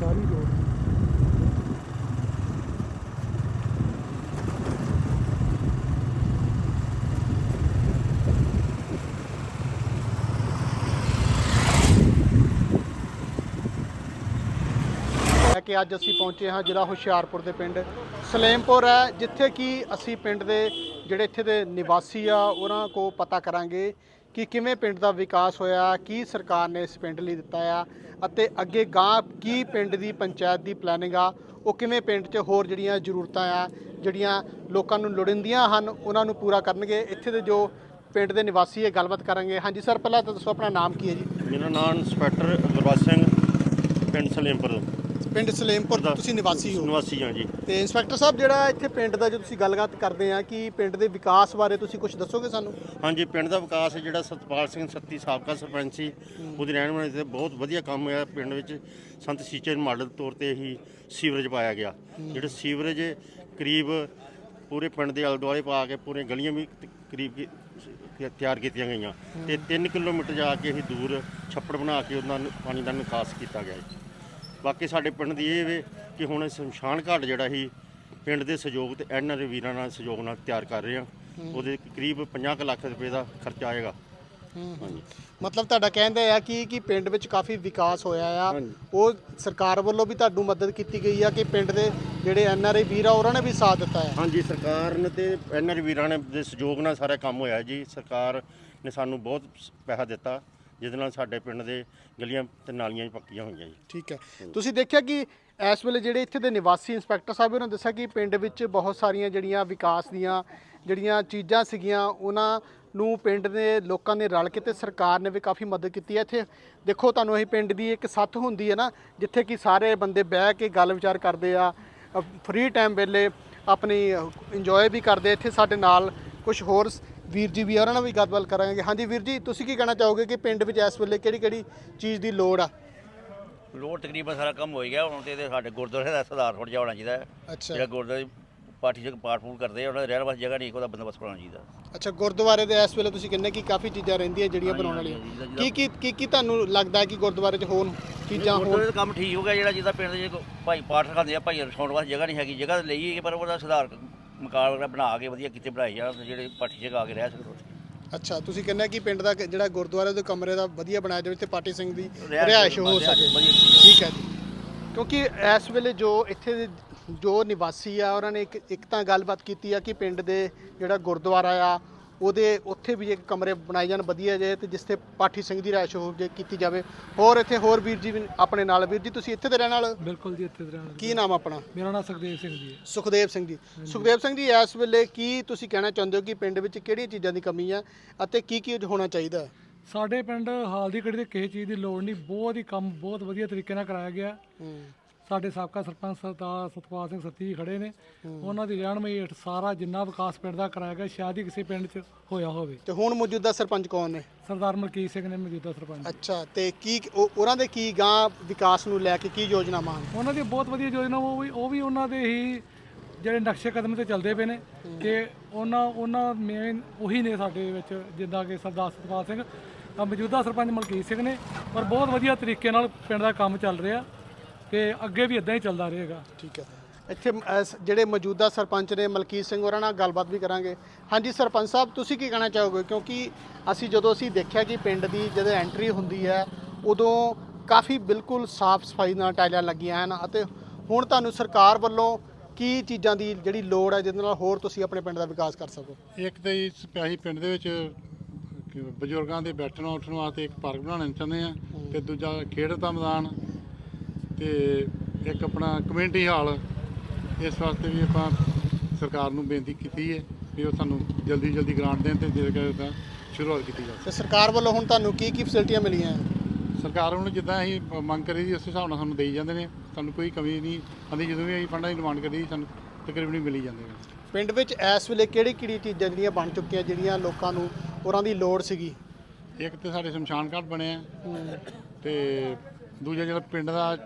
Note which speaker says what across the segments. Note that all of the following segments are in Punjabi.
Speaker 1: ਸਾਰੀ ਰੋਡ
Speaker 2: ਕਿ ਅੱਜ ਅਸੀਂ ਪਹੁੰਚੇ ਹਾਂ ਜ਼ਿਲ੍ਹਾ ਹੁਸ਼ਿਆਰਪੁਰ ਦੇ ਪਿੰਡ। ਸਲੇਮਪੁਰ ਹੈ, ਜਿੱਥੇ ਕਿ ਅਸੀਂ ਪਿੰਡ ਦੇ ਜਿਹੜੇ ਇੱਥੇ ਦੇ ਨਿਵਾਸੀ ਆ, ਉਹਨਾਂ ਕੋ ਪਤਾ ਕਰਾਂਗੇ ਕਿ ਕਿਵੇਂ ਪਿੰਡ ਦਾ ਵਿਕਾਸ ਹੋਇਆ, ਕੀ ਸਰਕਾਰ ਨੇ ਇਸ ਪਿੰਡ ਲਈ ਦਿੱਤਾ ਆ ਅਤੇ ਅੱਗੇ ਗਾਂ ਕੀ ਪਿੰਡ ਦੀ ਪੰਚਾਇਤ ਦੀ ਪਲੈਨਿੰਗ ਆ, ਉਹ ਕਿਵੇਂ ਪਿੰਡ 'ਚ ਹੋਰ ਜਿਹੜੀਆਂ ਜ਼ਰੂਰਤਾਂ ਆ, ਜਿਹੜੀਆਂ ਲੋਕਾਂ ਨੂੰ ਲੋੜੀਂਦੀਆਂ ਹਨ, ਉਹਨਾਂ ਨੂੰ ਪੂਰਾ ਕਰਨਗੇ। ਇੱਥੇ ਦੇ ਜੋ ਪਿੰਡ ਦੇ ਨਿਵਾਸੀ ਹੈ ਗੱਲਬਾਤ ਕਰਾਂਗੇ। ਹਾਂਜੀ ਸਰ, ਪਹਿਲਾਂ ਤਾਂ ਦੱਸੋ ਆਪਣਾ ਨਾਮ ਕੀ ਹੈ ਜੀ?
Speaker 3: ਮੇਰਾ ਨਾਮ ਇੰਸਪੈਕਟਰ ਗੁਰਬਖਸ਼ ਸਿੰਘ, ਪਿੰਡ ਸਲੇਮਪੁਰ।
Speaker 2: ਪਿੰਡ ਸਲੇਮਪੁਰ
Speaker 3: ਦਾ
Speaker 2: ਤੁਸੀਂ ਨਿਵਾਸੀ ਹੋ।
Speaker 3: ਨਿਵਾਸੀ ਹਾਂ ਜੀ।
Speaker 2: ਤੇ ਇੰਸਪੈਕਟਰ ਸਾਹਿਬ ਜਿਹੜਾ ਇੱਥੇ ਪਿੰਡ ਦਾ ਜੋ ਤੁਸੀਂ ਗੱਲਬਾਤ ਕਰਦੇ ਆ ਕਿ ਪਿੰਡ ਦੇ ਵਿਕਾਸ ਬਾਰੇ ਤੁਸੀਂ ਕੁਝ ਦੱਸੋਗੇ ਸਾਨੂੰ?
Speaker 3: ਹਾਂਜੀ ਪਿੰਡ ਦਾ ਵਿਕਾਸ ਜਿਹੜਾ ਸਤਪਾਲ ਸਿੰਘ ਸੱਤੀ ਸਾਬਕਾ ਸਰਪੰਚ ਸੀ। ਉਹਦੀ ਰਹਿਣ ਵਾਲੇ ਤੇ ਬਹੁਤ ਵਧੀਆ ਕੰਮ ਹੋਇਆ ਪਿੰਡ ਵਿੱਚ। ਸੰਤ ਸੀਚੇ ਮਾਡਲ ਤੌਰ ਤੇ ਹੀ ਸੀਵਰੇਜ ਪਾਇਆ ਗਿਆ। ਜਿਹੜੇ ਸੀਵਰੇਜ ਕਰੀਬ ਪੂਰੇ ਪਿੰਡ ਦੇ ਆਲੇ ਦੁਆਲੇ ਪਾ ਕੇ ਪੂਰੇ ਗਲੀਆਂ ਵੀ ਕਰੀਬ ਤਿਆਰ ਕੀਤੀਆਂ ਗਈਆਂ। ਤੇ 3 ਕਿਲੋਮੀਟਰ ਜਾ ਕੇ ਅਸੀਂ ਦੂਰ ਛੱਪੜ ਬਣਾ ਕੇ ਉਹਨਾਂ ਨੂੰ ਪਾਣੀ ਦਾ ਨਿਕਾਸ ਕੀਤਾ ਗਿਆ ਜੀ ਬਾਕੀ ਸਾਡੇ ਪਿੰਡ ਦੀ ਇਹ ਵੇ ਕਿ ਹੁਣ ਸ਼ਮਸ਼ਾਨ ਘਾਟ ਜਿਹੜਾ ਸੀ ਪਿੰਡ ਦੇ ਸਹਿਯੋਗ ਤੇ ਐਨਆਰ ਵੀਰਾਂ ਨਾਲ ਸਹਿਯੋਗ ਨਾਲ ਤਿਆਰ ਕਰ ਰਹੇ ਹਾਂ। ਉਹਦੇ ਕਰੀਬ 50 ਕੁ ਲੱਖ ਰੁਪਏ ਦਾ ਖਰਚਾ ਆਏਗਾ। ਹਾਂਜੀ।
Speaker 2: ਮਤਲਬ ਤੁਹਾਡਾ ਕਹਿੰਦਾ ਆ ਕਿ ਕਿ ਪਿੰਡ ਵਿੱਚ ਕਾਫੀ ਵਿਕਾਸ ਹੋਇਆ ਆ। ਉਹ ਸਰਕਾਰ ਵੱਲੋਂ ਵੀ ਤੁਹਾਨੂੰ ਮਦਦ ਕੀਤੀ ਗਈ ਆ ਕਿ ਪਿੰਡ ਦੇ ਜਿਹੜੇ ਐਨਆਰਆਈ ਵੀਰ ਆ ਉਹਨਾਂ ਨੇ ਵੀ ਸਾਥ ਦਿੱਤਾ ਹੈ
Speaker 3: ਹਾਂਜੀ ਸਰਕਾਰ ਨੇ ਤੇ ਐਨਆਰ ਵੀਰਾਂ ਨੇ ਦੇ ਸਹਿਯੋਗ ਨਾਲ ਸਾਰਾ ਕੰਮ ਹੋਇਆ ਜੀ। ਸਰਕਾਰ ਨੇ ਸਾਨੂੰ ਬਹੁਤ ਪੈਸਾ ਦਿੱਤਾ। ਜਿਹਦੇ ਨਾਲ ਸਾਡੇ ਪਿੰਡ ਦੇ ਗਲੀਆਂ ਤੇ ਨਾਲੀਆਂ ਵੀ ਪੱਕੀਆਂ ਹੋਈਆਂ ਜੀ।
Speaker 2: ਠੀਕ ਹੈ। ਤੁਸੀਂ ਦੇਖਿਆ ਕਿ ਇਸ ਵੇਲੇ ਜਿਹੜੇ ਇੱਥੇ ਦੇ ਨਿਵਾਸੀ ਇੰਸਪੈਕਟਰ ਸਾਹਿਬ ਉਹਨਾਂ ਨੇ ਦੱਸਿਆ ਕਿ ਪਿੰਡ ਵਿੱਚ ਬਹੁਤ ਸਾਰੀਆਂ ਜਿਹੜੀਆਂ ਵਿਕਾਸ ਦੀਆਂ ਜਿਹੜੀਆਂ ਚੀਜ਼ਾਂ ਸੀਗੀਆਂ, ਉਹਨਾਂ ਨੂੰ ਪਿੰਡ ਦੇ ਲੋਕਾਂ ਨੇ ਰਲ ਕੇ ਤੇ ਸਰਕਾਰ ਨੇ ਵੀ ਕਾਫੀ ਮਦਦ ਕੀਤੀ ਹੈ। ਇੱਥੇ ਦੇਖੋ, ਤੁਹਾਨੂੰ ਇਹ ਪਿੰਡ ਦੀ ਇੱਕ ਸੱਥ ਹੁੰਦੀ ਹੈ ਨਾ, ਜਿੱਥੇ ਕਿ ਸਾਰੇ ਬੰਦੇ ਬਹਿ ਕੇ ਗੱਲ ਵਿਚਾਰ ਕਰਦੇ ਆ ਫ੍ਰੀ ਟਾਈਮ ਵੇਲੇ ਆਪਣੀ ਇੰਜੋਏ ਵੀ ਕਰਦੇ ਇੱਥੇ ਸਾਡੇ ਨਾਲ ਕੁਝ ਹੋਰ ਵੀਰ ਜੀ ਵੀ ਆ, ਉਹਨਾਂ ਨਾਲ ਵੀ ਗੱਲਬਾਤ ਕਰਾਂਗੇ। ਹਾਂਜੀ ਵੀਰ ਜੀ ਤੁਸੀਂ ਕੀ ਕਹਿਣਾ ਚਾਹੋਗੇ ਕਿ ਪਿੰਡ ਵਿੱਚ ਇਸ ਵੇਲੇ ਕਿਹੜੀ ਕਿਹੜੀ ਚੀਜ਼ ਦੀ ਲੋੜ ਆ?
Speaker 4: ਲੋਡ ਤਕਰੀਬਨ ਸਾਰਾ ਕੰਮ ਹੋ ਹੀ ਗਿਆ। ਹੁਣ ਤੇ ਇਹਦੇ ਸਾਡੇ ਗੁਰਦੁਆਰੇ ਦਾ ਸੁਧਾਰ ਥੋੜ੍ਹਾ ਜਿਹਾ ਹੋਣਾ ਚਾਹੀਦਾ ਹੈ।
Speaker 2: ਅੱਛਾ।
Speaker 4: ਜਿਹੜਾ ਗੁਰਦੁਆਰੇ ਪਾਠੀ ਜਗ ਪਾਠ ਪੂਠ ਕਰਦੇ ਆ ਉਹਨਾਂ ਦੇ ਰਹਿਣ ਵਾਸਤੇ ਜਗ੍ਹਾ ਨਹੀਂ ਉਹਦਾ ਬੰਦੋਬਸਤ ਹੋਣਾ ਚਾਹੀਦਾ।
Speaker 2: ਅੱਛਾ ਗੁਰਦੁਆਰੇ ਦੇ ਇਸ ਵੇਲੇ ਤੁਸੀਂ ਕਹਿੰਦੇ ਕਿ ਕਾਫੀ ਚੀਜ਼ਾਂ ਰਹਿੰਦੀਆਂ ਜਿਹੜੀਆਂ ਬਣਾਉਣ ਵਾਲੀਆਂ। ਕੀ ਕੀ ਕੀ ਕੀ ਤੁਹਾਨੂੰ ਲੱਗਦਾ ਕਿ ਗੁਰਦੁਆਰੇ 'ਚ ਹੋਣ ਚੀਜ਼ਾਂ
Speaker 4: ਗੁਰਦੁਆਰੇ
Speaker 2: ਹੋਣ?
Speaker 4: ਦਾ ਕੰਮ ਠੀਕ ਹੋ ਗਿਆ ਜਿਹੜਾ ਜਿੱਦਾਂ ਪਿੰਡ ਦੇ ਜੇ ਭਾਈ ਪਾਠ ਰਖਾਉਂਦੇ ਆ ਭਾਈ ਰਖਾਉਣ ਵਾਸਤੇ ਜਗ੍ਹਾ ਨਹੀਂ ਹੈਗੀ। ਜਗ੍ਹਾ ਤਾਂ ਲਈ ਪਰ ਉਹਦਾ ਸੁਧਾਰ ਮਕਾਨ ਵਗੈਰਾ ਬਣਾ ਕੇ ਵਧੀਆ ਕਿਤੇ ਬਣਾਏ ਜਾਣ ਜਿਹੜੇ ਪਾਠੀ ਜਗ੍ਹਾ ਕੇ ਰਹਿ ਸਕਣ
Speaker 2: ਅੱਛਾ ਤੁਸੀਂ ਕਹਿੰਦੇ ਕਿ ਪਿੰਡ ਦਾ ਜਿਹੜਾ ਗੁਰਦੁਆਰੇ ਦੇ ਕਮਰੇ ਦਾ ਵਧੀਆ ਬਣਾਇਆ ਜਾਵੇ ਤੇ ਪਾਟੀ ਸਿੰਘ ਦੀ
Speaker 4: ਰਿਹਾਇਸ਼
Speaker 2: ਹੋ ਸਕੇ। ਠੀਕ ਹੈ ਜੀ। ਕਿਉਂਕਿ ਇਸ ਵੇਲੇ ਜੋ ਇੱਥੇ ਦੇ ਜੋ ਨਿਵਾਸੀ ਆ ਉਹਨਾਂ ਨੇ ਇੱਕ ਇੱਕ ਤਾਂ ਗੱਲਬਾਤ ਕੀਤੀ ਆ ਕਿ ਪਿੰਡ ਦੇ ਜਿਹੜਾ ਗੁਰਦੁਆਰਾ ਆ ਉਹਦੇ ਉੱਥੇ ਵੀ ਇੱਕ ਕਮਰੇ ਬਣਾਏ ਜਾਣ ਵਧੀਆ ਜੇ ਤੇ ਤੇ ਪਾਠੀ ਸਿੰਘ ਦੀ ਰਿਹਾਇਸ਼ ਹੋ ਜੇ ਕੀਤੀ ਜਾਵੇ। ਹੋਰ ਇੱਥੇ ਹੋਰ ਵੀਰ ਜੀ ਵੀ ਆਪਣੇ ਨਾਲ। ਵੀਰ ਜੀ ਤੁਸੀਂ ਇੱਥੇ ਦੇ ਰਹਿਣ ਵਾਲੇ ਹੋ?
Speaker 1: ਬਿਲਕੁਲ ਜੀ ਇੱਥੇ ਦੇ ਰਹਿਣ ਵਾਲੇ।
Speaker 2: ਕੀ ਨਾਮ ਆਪਣਾ?
Speaker 1: ਮੇਰਾ ਨਾਮ ਸੁਖਦੇਵ ਸਿੰਘ ਜੀ ਹੈ।
Speaker 2: ਸੁਖਦੇਵ ਸਿੰਘ ਜੀ। ਸੁਖਦੇਵ ਸਿੰਘ ਜੀ ਇਸ ਵੇਲੇ ਕੀ ਤੁਸੀਂ ਕਹਿਣਾ ਚਾਹੁੰਦੇ ਹੋ ਕਿ ਪਿੰਡ ਵਿੱਚ ਕਿਹੜੀਆਂ ਚੀਜ਼ਾਂ ਦੀ ਕਮੀ ਆ ਅਤੇ ਕੀ ਕੀ ਹੋਣਾ ਚਾਹੀਦਾ? ਹੈ
Speaker 1: ਸਾਡੇ ਪਿੰਡ ਹਾਲ ਦੀ ਘੜੀ ਤੇ ਕਿਸੇ ਚੀਜ਼ ਦੀ ਲੋੜ ਨਹੀਂ। ਬਹੁਤ ਹੀ ਕੰਮ ਬਹੁਤ ਵਧੀਆ ਤਰੀਕੇ ਨਾਲ ਕਰਾਇਆ ਗਿਆ। ਸਾਡੇ ਸਾਬਕਾ ਸਰਪੰਚ ਸਰਦਾਰ ਸਤਪਾਲ ਸਿੰਘ ਸੱਤੀ ਖੜੇ ਨੇ। ਉਹਨਾਂ ਦੀ ਰਹਿਨਮਾਈ ਹੇਠ ਸਾਰਾ ਜਿੰਨਾ ਵਿਕਾਸ ਪਿੰਡ ਦਾ ਕਰਾਇਆ ਗਿਆ ਸ਼ਾਇਦ ਹੀ ਕਿਸੇ ਪਿੰਡ 'ਚ ਹੋਇਆ ਹੋਵੇ।
Speaker 2: ਤੇ ਹੁਣ ਮੌਜੂਦਾ ਸਰਪੰਚ ਕੌਣ ਨੇ?
Speaker 1: ਸਰਦਾਰ ਮਲਕੀਤ ਸਿੰਘ ਨੇ ਮੌਜੂਦਾ ਸਰਪੰਚ।
Speaker 2: ਅੱਛਾ ਤੇ ਕੀ ਉਹ- ਉਹਨਾਂ ਦੇ ਕੀ ਗਾਂ ਵਿਕਾਸ ਨੂੰ ਲੈ ਕੇ ਕੀ ਯੋਜਨਾਵਾਂ ਹਨ
Speaker 1: ਉਹਨਾਂ ਦੀ ਬਹੁਤ ਵਧੀਆ ਯੋਜਨਾ ਉਹ ਵੀ ਉਹ ਵੀ ਉਹਨਾਂ ਦੇ ਹੀ ਜਿਹੜੇ ਨਕਸ਼ੇ ਕਦਮ ਤੇ ਚੱਲਦੇ ਪਏ ਨੇ ਕਿ ਉਹਨਾਂ ਉਹਨਾਂ ਮੇਨ ਉਹੀ ਨੇ ਸਾਡੇ ਵਿੱਚ ਜਿੱਦਾਂ ਕਿ ਸਰਦਾਰ ਸਤਪਾਲ ਸਿੰਘ ਤਾਂ ਮੌਜੂਦਾ ਸਰਪੰਚ ਮਲਕੀਤ ਸਿੰਘ ਨੇ। ਪਰ ਬਹੁਤ ਵਧੀਆ ਤਰੀਕੇ ਨਾਲ ਪਿੰਡ ਦਾ ਕੰਮ ਚੱਲ ਰਿਹਾ। ਤੇ ਅੱਗੇ ਵੀ ਇਦਾਂ ਹੀ ਚੱਲਦਾ ਰਹੇਗਾ।
Speaker 2: ਠੀਕ ਹੈ। ਇੱਥੇ ਅਹ ਸ- ਜਿਹੜੇ ਮੌਜੂਦਾ ਸਰਪੰਚ ਨੇ ਮਲਕੀਤ ਸਿੰਘ ਹੋਰਾਂ ਨਾਲ ਗੱਲਬਾਤ ਵੀ ਕਰਾਂਗੇ। ਹਾਂਜੀ ਸਰਪੰਚ ਸਾਹਿਬ ਤੁਸੀਂ ਕੀ ਕਹਿਣਾ ਚਾਹੋਗੇ? ਕਿਉਂਕਿ ਅਸੀਂ ਜਦੋਂ ਅਸੀਂ ਦੇਖਿਆ ਕਿ ਪਿੰਡ ਦੀ ਜਦੋਂ ਐਂਟਰੀ ਹੁੰਦੀ ਹੈ ਉਦੋਂ ਕਾਫੀ ਬਿਲਕੁਲ ਸਾਫ਼ ਸਫ਼ਾਈ ਨਾਲ ਟਾਈਲਾਂ ਲੱਗੀਆਂ ਹਨ ਅਤੇ ਹੁਣ ਤੁਹਾਨੂੰ ਸਰਕਾਰ ਵੱਲੋਂ ਕੀ ਚੀਜ਼ਾਂ ਦੀ ਜਿਹੜੀ ਲੋੜ ਹੈ ਜਿਹਦੇ ਨਾਲ ਹੋਰ ਤੁਸੀਂ ਆਪਣੇ ਪਿੰਡ ਦਾ ਵਿਕਾਸ ਕਰ ਸਕੋ?
Speaker 5: ਇੱਕ ਤੇ ਇਸ ਪਿਆਹੀ ਪਿੰਡ ਦੇ ਵਿੱਚ ਕਿ ਬਜ਼ੁਰਗਾਂ ਦੇ ਬੈਠਣ ਉੱਠਣ ਵਾਸਤੇ ਇੱਕ ਪਾਰਕ ਬਣਾਉਣਾ ਚਾਹੁੰਦੇ ਆ ਤੇ ਦੂਜਾ ਖੇਡ ਦਾ ਮੈਦਾਨ ਤੇ ਇੱਕ ਆਪਣਾ ਕਮਿਊਨਿਟੀ ਹਾਲ ਇਸ ਵਾਸਤੇ ਵੀ ਆਪਾਂ ਸਰਕਾਰ ਨੂੰ ਬੇਨਤੀ ਕੀਤੀ ਹੈ ਵੀ ਉਹ ਸਾਨੂੰ ਜਲਦੀ ਜਲਦੀ ਗ੍ਰਾਂਟ ਦੇਣ ਤੇ ਜਿਹੜੇ ਦਾ ਸ਼ੁਰੂਆਤ ਕੀਤੀ ਜਾਵੇ।
Speaker 2: ਤੇ ਸਰਕਾਰ ਵੱਲੋਂ ਹੁਣ ਤੁਹਾਨੂੰ ਕੀ ਕੀ ਫੈਸਿਲਿਟੀਆਂ ਮਿਲੀਆਂ?
Speaker 5: ਸਰਕਾਰ ਹੁਣ ਜਿੱਦਾਂ ਅਸੀਂ ਮੰਗ ਕਰੀ ਦੀ ਉਸ ਹਿਸਾਬ ਨਾਲ ਸਾਨੂੰ ਦੇਈ ਜਾਂਦੇ ਨੇ। ਸਾਨੂੰ ਕੋਈ ਕਮੀ ਨਹੀਂ ਆਂਦੀ ਜਦੋਂ ਵੀ ਅਸੀਂ ਫੰਡਾਂ ਦੀ ਡਿਮਾਂਡ ਕਰੀ ਸਾਨੂੰ ਤਕਰੀਬਨ ਹੀ ਮਿਲੀ ਜਾਂਦੇ ਨੇ।
Speaker 2: ਪਿੰਡ ਵਿੱਚ ਇਸ ਵੇਲੇ ਕਿਹੜੀ ਕਿਹੜੀ ਚੀਜ਼ਾਂ ਜਿਹੜੀਆਂ ਬਣ ਚੁੱਕੀਆਂ ਜਿਹੜੀਆਂ ਲੋਕਾਂ ਨੂੰ ਉਹਨਾਂ ਦੀ ਲੋੜ ਸੀਗੀ?
Speaker 5: ਇੱਕ ਤੇ ਸਾਡੇ ਸ਼ਮਸ਼ਾਨ ਘਾਟ ਬਣਿਆ ਤੇ ਦੂਜਾ ਜਿਹੜਾ ਪਿੰਡ ਦਾ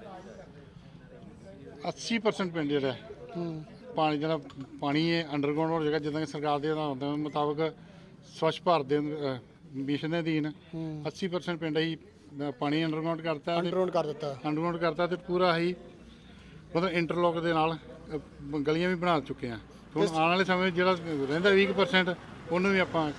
Speaker 5: 80% ਪਿੰਡ ਜਿਹੜਾ ਹੈ,
Speaker 2: ਹੂੰ
Speaker 5: ਪਾਣੀ ਜਿਹੜਾ ਪਾਣੀ ਹੈ ਅੰਡਰਗਰਾਉਂਡ ਹੋ ਜਾਏਗਾ ਜਿੱਦਾਂ ਕਿ ਸਰਕਾਰ ਦੇ ਆਧਾਰਾਂ ਦੇ ਮੁਤਾਬਕ ਸਵੱਛ ਭਾਰਤ ਦੇ ਅਹ, ਮਿਸ਼ਨ ਦੇ ਅਧੀਨ 80% ਪਿੰਡ ਅ, ਪਾਣੀ ਅੰਡਰਗਰਾਉਂਡ ਕਰਤਾ ਤੇ
Speaker 2: ਅੰਡਰਗਰਾਉਂਡ ਕਰ ਦਿੱਤਾ।
Speaker 5: ਅੰਡਰਗਰਾਉਂਡ ਕਰਤਾ ਤੇ ਪੂਰਾ ਅਸੀਂ ਮਤਲਬ ਇੰਟਰਲੋਕ ਦੇ ਨਾਲ ਗਲੀਆਂ ਵੀ ਬਣਾ ਚੁੱਕੇ ਆ ਹੁਣ ਆਉਣ ਵਾਲੇ ਸਮੇਂ 'ਚ ਜਿਹੜਾ ਰਹਿੰਦਾ 20% ਉਹਨੂੰ ਵੀ ਆਪਾਂ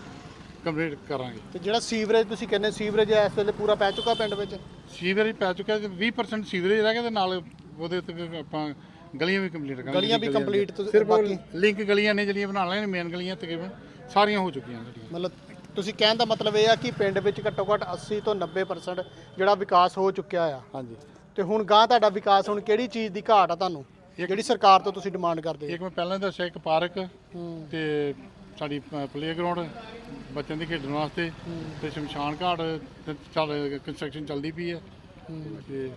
Speaker 5: ਕੰਪਲੀਟ ਕਰਾਂਗੇ।
Speaker 2: ਤੇ ਜਿਹੜਾ ਸੀਵਰੇਜ ਤੁਸੀਂ ਕਹਿੰਦੇ ਸੀਵਰੇਜ ਇਸ ਵੇਲੇ ਪੂਰਾ ਪੈ ਚੁੱਕਾ ਪਿੰਡ ਵਿੱਚ?
Speaker 5: ਸੀਵਰੇਜ ਪੈ ਚੁੱਕਿਆ ਤੇ 20% ਸੀਵਰੇਜ ਰਹਿ ਗਿਆ ਤੇ ਨਾਲ ਉਹਦੇ ਉੱਤੇ ਆਪਾਂ ਗਲੀਆਂ ਵੀ ਕੰਪਲੀਟ ਕਰਾਂਗੇ
Speaker 2: ਗਲੀਆਂ ਵੀ ਤੁਸੀਂ-
Speaker 5: ਸਿਰਫ
Speaker 2: ਬਾਕੀ-
Speaker 5: ਲਿੰਕ ਗਲੀਆਂ ਨੇ ਜਿਹੜੀਆਂ ਬਣਾ ਲੈਣ ਮੇਨ ਗਲੀਆਂ ਤਕਰੀਬਨ ਸਾਰੀਆਂ ਹੋ ਚੁੱਕੀਆਂ ਸਾਡੀਆਂ
Speaker 2: ਮਤਲਬ ਤੁਸੀਂ ਕਹਿਣ ਦਾ ਮਤਲਬ ਇਹ ਆ ਕਿ ਪਿੰਡ ਵਿੱਚ ਘੱਟੋ ਘੱਟ 80 ਤੋਂ 90% ਜਿਹੜਾ ਵਿਕਾਸ ਹੋ ਚੁੱਕਿਆ ਆ।
Speaker 5: ਹਾਂਜੀ।
Speaker 2: ਤੇ ਹੁਣ ਗਾਂ ਤੁਹਾਡਾ ਵਿਕਾਸ ਹੁਣ ਕਿਹੜੀ ਚੀਜ਼ ਦੀ ਘਾਟ ਆ ਤੁਹਾਨੂੰ? ਜਿਹੜੀ ਸਰਕਾਰ ਤੋਂ ਤੁਸੀਂ ਡਿਮਾਂਡ ਕਰਦੇ
Speaker 5: ਇੱਕ ਮੈਂ ਪਹਿਲਾਂ ਦੱਸਿਆ ਇੱਕ ਪਾਰਕ ਤੇ ਸਾਡੀ ਪਲੇਗਰਾਉਂਡ ਬੱਚਿਆਂ ਦੇ ਖੇਡਣ ਵਾਸਤੇ ਤੇ ਸ਼ਮਸ਼ਾਨ ਘਾਟ ਚੱਲ ਕੰਸਟਰਕਸ਼ਨ ਚੱਲਦੀ ਪਈ ਹੈ। ਤੇ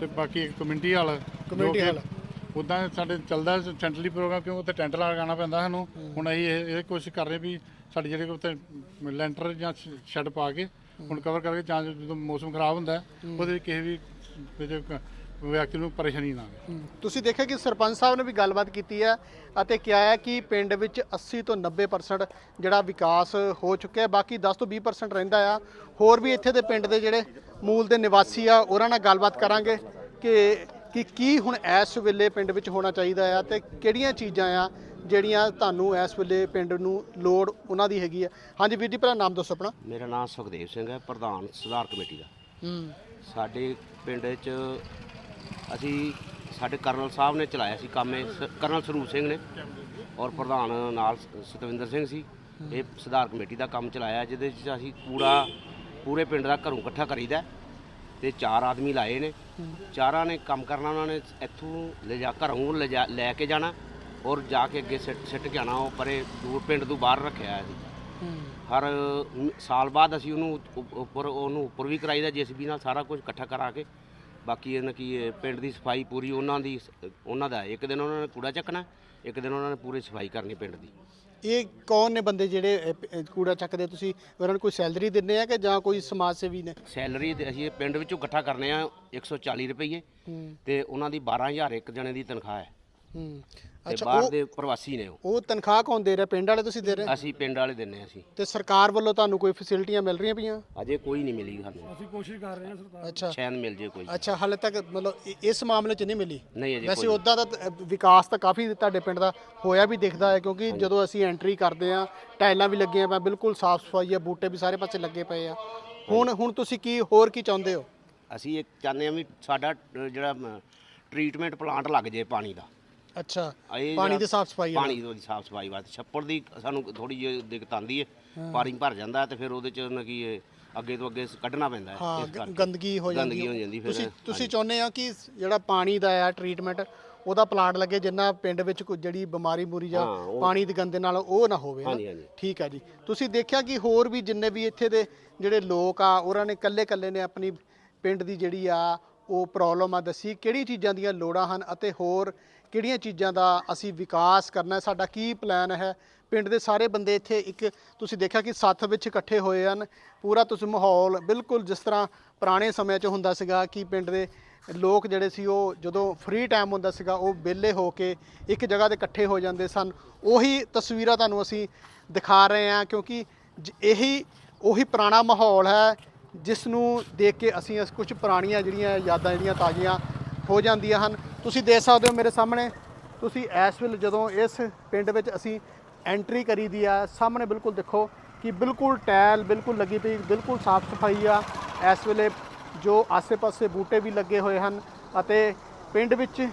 Speaker 5: ਤੇ ਬਾਕੀ ਇੱਕ ਕਮਿਊਨਿਟੀ ਹਾਲ
Speaker 2: Community hall।
Speaker 5: ਉਦਾਂ ਸਾਡੇ ਚੱਲਦਾ ਸੈਂਟਰਲੀ ਪ੍ਰੋਗਰਾਮ ਕਿਉਂ ਉੱਥੇ ਟੈਂਟ ਲਗਾਉਣਾ ਪੈਂਦਾ ਸਾਨੂੰ। ਹੁਣ ਅਸੀਂ ਇਹ ਇਹ ਕੋਸ਼ਿਸ਼ ਕਰ ਰਹੇ ਵੀ ਸਾਡੇ ਜਿਹੜੇ ਉੱਤੇ ਲੈਂਟਰ ਜਾਂ ਸ਼ੈੱਡ ਪਾ ਕੇ ਹੁਣ ਕਵਰ ਕਰਕੇ ਜਾਂ ਜਦੋਂ ਮੌਸਮ ਖਰਾਬ ਹੁੰਦਾ ਉਹਦੇ ਵਿੱਚ ਕਿਸੇ ਵੀ ਵਿਅਕਤੀ ਨੂੰ ਪਰੇਸ਼ਾਨੀ ਨਾ ਆਵੇ।
Speaker 2: ਤੁਸੀਂ ਦੇਖਿਆ ਕਿ ਸਰਪੰਚ ਸਾਹਿਬ ਨੇ ਵੀ ਗੱਲਬਾਤ ਕੀਤੀ ਹੈ ਅਤੇ ਕਿਹਾ ਹੈ ਕਿ ਪਿੰਡ ਵਿੱਚ 80 ਤੋਂ 90% ਜਿਹੜਾ ਵਿਕਾਸ ਹੋ ਚੁੱਕਿਆ ਹੈ ਬਾਕੀ 10 ਤੋਂ 20% ਰਹਿੰਦਾ ਆ। ਹੋਰ ਵੀ ਇੱਥੇ ਦੇ ਪਿੰਡ ਦੇ ਜਿਹੜੇ ਮੂਲ ਦੇ ਨਿਵਾਸੀ ਆ ਉਹਨਾਂ ਨਾਲ ਗੱਲਬਾਤ ਕਰਾਂਗੇ ਕਿ ਕਿ ਕੀ ਹੁਣ ਇਸ ਵੇਲੇ ਪਿੰਡ ਵਿੱਚ ਹੋਣਾ ਚਾਹੀਦਾ ਆ ਤੇ ਕਿਹੜੀਆਂ ਚੀਜ਼ਾਂ ਆ ਜਿਹੜੀਆਂ ਤੁਹਾਨੂੰ ਇਸ ਵੇਲੇ ਪਿੰਡ ਨੂੰ ਲੋੜ ਉਹਨਾਂ ਦੀ ਹੈਗੀ ਆ। ਹਾਂਜੀ ਵੀਰ ਜੀ ਪਹਿਲਾਂ ਨਾਮ ਦੱਸੋ ਆਪਣਾ।
Speaker 6: ਮੇਰਾ ਨਾਮ ਸੁਖਦੇਵ ਸਿੰਘ ਹੈ ਪ੍ਰਧਾਨ ਸੁਧਾਰ ਕਮੇਟੀ ਦਾ।
Speaker 2: ਹੂੰ।
Speaker 6: ਸਾਡੇ ਪਿੰਡ 'ਚ ਅਸੀਂ ਸਾਡੇ ਕਰਨਲ ਸਾਹਿਬ ਨੇ ਚਲਾਇਆ ਸੀ ਕੰਮ ਇਹ ਸ- ਕਰਨਲ ਸਰੂਪ ਸਿੰਘ ਨੇ ਔਰ ਪ੍ਰਧਾਨ ਨਾਲ ਸ- ਸਤਵਿੰਦਰ ਸਿੰਘ ਸੀ। ਇਹ ਸੁਧਾਰ ਕਮੇਟੀ ਦਾ ਕੰਮ ਚਲਾਇਆ ਜਿਹਦੇ 'ਚ ਅਸੀਂ ਕੂੜਾ ਪੂਰੇ ਪਿੰਡ ਦਾ ਘਰੋਂ ਇਕੱਠਾ ਕਰੀਦਾ ਤੇ ਚਾਰ ਆਦਮੀ ਲਾਏ ਨੇ। ਚਾਰਾਂ ਨੇ ਕੰਮ ਕਰਨਾ, ਉਹਨਾਂ ਨੇ ਇੱਥੋਂ ਲਿਜਾ, ਘਰੋਂ ਲਿਜਾ, ਲੈ ਕੇ ਜਾਣਾ ਔਰ ਜਾ ਕੇ ਅੱਗੇ ਸਿੱਟ ਸਿੱਟ ਕੇ ਆਉਣਾ, ਉਹ ਪਰੇ ਦੂਰ ਪਿੰਡ ਤੋਂ ਬਾਹਰ ਰੱਖਿਆ ਹੈ ਜੀ। ਹਰ ਸਾਲ ਬਾਅਦ ਅਸੀਂ ਉਹਨੂੰ ਉਪ- ਉੱਪਰ, ਉਹਨੂੰ ਉੱਪਰ ਵੀ ਕਰਾਈਦਾ ਜੀਸੀਬੀ ਨਾਲ ਸਾਰਾ ਕੁਝ ਇਕੱਠਾ ਕਰਾ ਕੇ। ਬਾਕੀ ਇਹਨਾਂ ਕੀ ਇਹ ਪਿੰਡ ਦੀ ਸਫ਼ਾਈ ਪੂਰੀ ਉਹਨਾਂ ਦੀ ਉਹਨਾਂ ਦਾ ਇੱਕ ਦਿਨ ਉਹਨਾਂ ਨੇ ਕੂੜਾ ਚੱਕਣਾ, ਇੱਕ ਦਿਨ ਉਹਨਾਂ ਨੇ ਪੂਰੀ ਸਫ਼ਾਈ ਕਰਨੀ ਪਿੰਡ ਦੀ।
Speaker 2: ਇਹ ਕੌਣ ਨੇ ਬੰਦੇ ਜਿਹੜੇ ਅਹ, ਕੂੜਾ ਚੱਕਦੇ? ਤੁਸੀਂ ਉਹਨਾਂ ਨੂੰ ਕੋਈ ਸੈਲਰੀ ਦਿੰਦੇ ਆ ਕਿ ਜਾਂ ਕੋਈ ਸਮਾਜ ਸੇਵੀ ਨੇ?
Speaker 6: ਸੈਲਰੀ ਤੇ ਅਸੀਂ ਇਹ ਪਿੰਡ ਵਿੱਚੋਂ ਇਕੱਠਾ ਕਰਨੇ ਆ 140 ਰੁਪਏ ਤੇ ਉਹਨਾਂ ਦੀ 12000 ਇੱਕ ਜਣੇ ਦੀ ਤਨਖਾਹ ਹੈ।
Speaker 2: ਹੂੰ।
Speaker 6: ਤੇ
Speaker 2: ਅੱਛਾ
Speaker 6: ਬਾਹਰ
Speaker 2: ਉਹ
Speaker 6: ਦੇ ਪ੍ਰਵਾਸੀ ਨੇ ਉਹ।
Speaker 2: ਉਹ ਤਨਖਾਹ ਕੌਣ ਦੇ ਰਿਹਾ? ਪਿੰਡ ਵਾਲੇ ਤੁਸੀਂ ਦੇ ਰਹੇ?
Speaker 6: ਅਸੀਂ ਪਿੰਡ ਵਾਲੇ ਦਿੰਨੇ ਆ ਅਸੀਂ
Speaker 2: ਤੇ ਸਰਕਾਰ ਵੱਲੋਂ ਤੁਹਾਨੂੰ ਕੋਈ ਫੈਸਿਲਿਟੀਆਂ ਮਿਲ ਰਹੀਆਂ ਪਈਆਂ?
Speaker 6: ਅਜੇ ਕੋਈ ਨਹੀਂ ਮਿਲੀ ਸਾਨੂੰ।
Speaker 1: ਅਸੀਂ ਕੋਸ਼ਿਸ਼ ਕਰ ਰਹੇ ਹਾਂ ਸਰਕਾਰ
Speaker 2: ਅੱਛਾ।
Speaker 6: ਸ਼ਾਇਦ ਮਿਲ ਜੇ ਕੋਈ।
Speaker 2: ਅੱਛਾ ਹਾਲੇ ਤੱਕ ਮਤਲਬ ਇ- ਇਸ ਮਾਮਲੇ 'ਚ ਨਹੀਂ ਮਿਲੀ?
Speaker 6: ਨਹੀਂ ਅਜੇ
Speaker 2: ਵੈਸੇ
Speaker 6: ਕੋਈ
Speaker 2: ਉਦਾਂ ਦਾ ਤਾਂ, ਅ, ਵਿਕਾਸ ਤਾਂ ਕਾਫੀ ਤੁਹਾਡੇ ਪਿੰਡ ਦਾ ਹੋਇਆ ਵੀ ਦਿਖਦਾ ਹੈ ਕਿਉਂਕਿ ਜਦੋਂ ਅਸੀਂ ਐਂਟਰੀ ਕਰਦੇ ਆ ਟਾਈਲਾਂ ਵੀ ਲੱਗੀਆਂ ਪਈਆਂ ਬਿਲਕੁਲ ਸਾਫ਼ ਸਫ਼ਾਈ ਆ ਬੂਟੇ ਵੀ ਸਾਰੇ ਪਾਸੇ ਲੱਗੇ ਪਏ ਆ। ਹੁਣ ਹੁਣ ਤੁਸੀਂ ਕੀ ਹੋਰ ਕੀ ਚਾਹੁੰਦੇ ਹੋ?
Speaker 6: ਅਸੀਂ ਇਹ ਚਾਹੁੰਦੇ ਆ ਵੀ ਸਾਡਾ ਅ, ਜਿਹੜਾ ਟ੍ਰੀਟਮੈਂਟ ਪਲਾਂਟ ਲੱਗ ਜੇ ਪਾਣੀ ਦਾ।
Speaker 2: ਅੱਛਾ
Speaker 6: ਇਹ
Speaker 2: ਪਾਣੀ ਦੀ ਸਾਫ਼ ਸਫ਼ਾਈ ਆ
Speaker 6: ਪਾਣੀ ਦੀ ਸਾਫ਼ ਸਫ਼ਾਈ ਵਾਸਤੇ ਛੱਪੜ ਦੀ ਸਾਨੂੰ ਥੋੜੀ ਜਿਹੀ ਦਿੱਕਤ ਆਂਦੀ ਹੈ ਪਾਣੀ ਭਰ ਜਾਂਦਾ ਤੇ ਫਿਰ ਉਹਦੇ ਚ ਨਾ ਕੀ ਹੈ, ਅੱਗੇ ਤੋਂ ਅੱਗੇ ਕੱਢਣਾ ਪੈਂਦਾ ਹੈ
Speaker 2: ਗ-। ਗੰਦਗੀ ਹੋ ਜਾਂਦੀ
Speaker 6: ਗੰਦਗੀ ਹੋ ਜਾਂਦੀ ਫਿਰ
Speaker 2: ਤੁਸੀਂ ਤੁਸੀਂ ਚਾਹੁੰਦੇ ਆ ਕਿ ਜਿਹੜਾ ਪਾਣੀ ਦਾ ਆ ਟ੍ਰੀਟਮੈਂਟ ਉਹਦਾ ਪਲਾਂਟ ਲੱਗੇ ਜਿੰਨਾ ਪਿੰਡ ਵਿੱਚ ਕੋਈ ਜਿਹੜੀ ਬਿਮਾਰੀ ਮੂਰੀ ਜਾਂ
Speaker 6: ਹਾਂ, ਉਹ-
Speaker 2: ਪਾਣੀ ਦੇ ਗੰਦੇ ਨਾਲ ਉਹ ਨਾ ਹੋਵੇ ਨਾ?
Speaker 6: ਹਾਂਜੀ, ਹਾਂਜੀ।
Speaker 2: ਠੀਕ ਹੈ ਜੀ ਤੁਸੀਂ ਦੇਖਿਆ ਕਿ ਹੋਰ ਵੀ ਜਿੰਨੇ ਵੀ ਇੱਥੇ ਦੇ ਜਿਹੜੇ ਲੋਕ ਆ ਉਹਨਾਂ ਨੇ ਕੱਲੇ ਕੱਲੇ ਨੇ ਆਪਣੀ ਪਿੰਡ ਦੀ ਜਿਹੜੀ ਆ ਉਹ ਪ੍ਰੋਬਲਮ ਆ ਦੱਸੀ ਕਿਹੜੀ ਚੀਜ਼ਾਂ ਦੀਆਂ ਲੋੜਾਂ ਹਨ ਅਤੇ ਹੋਰ ਕਿਹੜੀਆਂ ਚੀਜ਼ਾਂ ਦਾ ਅਸੀਂ ਵਿਕਾਸ ਕਰਨਾ ਹੈ? ਸਾਡਾ ਕੀ ਪਲਾਨ ਹੈ? ਪਿੰਡ ਦੇ ਸਾਰੇ ਬੰਦੇ ਇੱਥੇ ਇੱਕ, ਤੁਸੀਂ ਦੇਖਿਆ ਕਿ ਸੱਥ ਵਿੱਚ ਇਕੱਠੇ ਹੋਏ ਹਨ। ਪੂਰਾ ਤੁਸੀਂ ਮਾਹੌਲ ਬਿਲਕੁਲ ਜਿਸ ਤਰ੍ਹਾਂ ਪੁਰਾਣੇ ਸਮਿਆਂ 'ਚ ਹੁੰਦਾ ਸੀਗਾ ਕਿ ਪਿੰਡ ਦੇ ਲੋਕ ਜਿਹੜੇ ਸੀ ਉਹ ਜਦੋਂ ਫ੍ਰੀ ਟਾਈਮ ਹੁੰਦਾ ਸੀਗਾ, ਉਹ ਵਿਹਲੇ ਹੋ ਕੇ ਇੱਕ ਜਗ੍ਹਾ ਤੇ ਇਕੱਠੇ ਹੋ ਜਾਂਦੇ ਸਨ। ਉਹੀ ਤਸਵੀਰਾਂ ਤੁਹਾਨੂੰ ਅਸੀਂ ਦਿਖਾ ਰਹੇ ਹਾਂ ਕਿਉਂਕਿ ਜ- ਇਹੀ, ਉਹੀ ਪੁਰਾਣਾ ਮਾਹੌਲ ਹੈ ਜਿਸ ਨੂੰ ਦੇਖ ਕੇ ਅਸੀਂ ਕੁਝ ਪੁਰਾਣੀਆਂ ਜਿਹੜੀਆਂ ਯਾਦਾਂ ਜਿਹੜੀਆਂ ਤਾਜ਼ੀਆਂ ਹੋ ਜਾਂਦੀਆਂ ਹਨ। ਤੁਸੀਂ ਦੇਖ ਸਕਦੇ ਹੋ ਮੇਰੇ ਸਾਹਮਣੇ, ਤੁਸੀਂ ਇਸ ਵੇਲੇ ਜਦੋਂ ਇਸ ਪਿੰਡ ਵਿੱਚ ਅਸੀਂ ਐਂਟਰੀ ਕਰੀ ਦੀ ਆ, ਸਾਹਮਣੇ ਬਿਲਕੁਲ ਦੇਖੋ ਕਿ ਬਿਲਕੁਲ ਟੈਲ ਬਿਲਕੁਲ ਲੱਗੀ ਪਈ, ਬਿਲਕੁਲ ਸਾਫ਼ ਸਫ਼ਾਈ ਆ। ਇਸ ਵੇਲੇ ਜੋ ਆਸੇ-ਪਾਸੇ ਬੂਟੇ ਵੀ ਲੱਗੇ ਹੋਏ ਹਨ ਅਤੇ ਪਿੰਡ ਵਿੱਚ